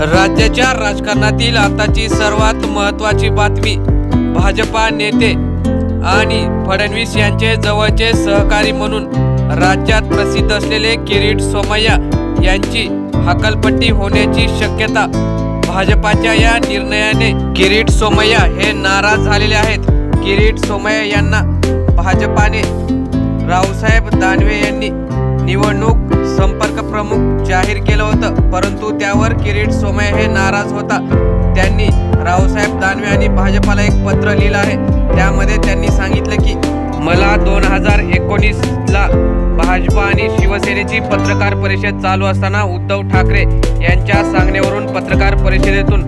राज्याच्या राजकारणातील आताची सर्वात महत्वाची बातमी भाजपा नेते आणि फडणवीस यांचे जवळचे सहकारी म्हणून राज्यात प्रसिद्ध असलेले किरीट सोमय्या यांची हकलपट्टी होण्याची शक्यता भाजपाच्या या निर्णयाने किरीट सोमय्या हे नाराज झालेले आहेत. किरीट सोमय्या यांना भाजपाने रावसाहेब दानवे यांनी निवडणूक संप प्रमुख जाहीर केलं होतं. परंतु त्यावर किरीट सोमय हे नाराज होता. त्यांनी रावसाहेब दानवे आणि भाजपाला एक पत्र लिहिलं आहे. त्यामध्ये त्यांनी सांगितलं की मला दोन हजार एकोणीसला भाजपा आणि शिवसेनेची पत्रकार परिषद चालू असताना उद्धव ठाकरे यांच्या सांगण्यावरून पत्रकार परिषदेतून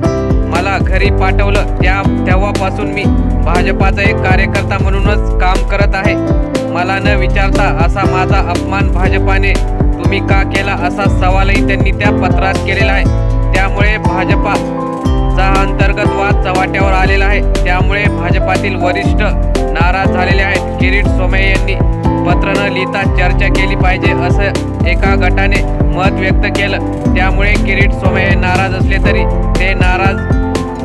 मला घरी पाठवलं. त्या तेव्हापासून मी भाजपाचा एक कार्यकर्ता म्हणूनच काम करत आहे. मला न विचारता असा माझा अपमान भाजपाने असा सवालही त्यांनी त्या पत्रात केलेला आहे. त्यामुळे भाजपा चा अंतर्गत वाद चव्हाट्यावर आलेला आहे. त्यामुळे भाजपातील वरिष्ठ नाराज झालेले आहेत. किरीट सोमे यांनी पत्र न लिहिता चर्चा केली पाहिजे असं एका गटाने मत व्यक्त केलं. त्यामुळे किरीट सोमय्या हे नाराज असले तरी ते नाराज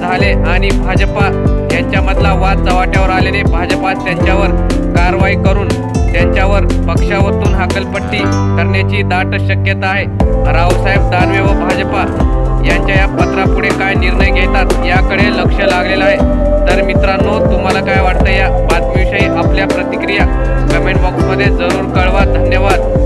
झाले आणि भाजपा यांच्यामधला वाद चव्हाट्यावर आल्याने भाजपा त्यांच्यावर कारवाई करून त्यांच्यावर पक्षावरून हकलपट्टी करण्याची दाट शक्यता आहे. रावसाहेब दानवे व भाजपा यांच्या या पत्रापुढे काय निर्णय घेतात याकडे लक्ष लागलेलं आहे. तर मित्रांनो तुम्हाला काय वाटतं या बातमीविषयी आपल्या प्रतिक्रिया? कमेंट बॉक्समध्ये जरूर कळवा. धन्यवाद.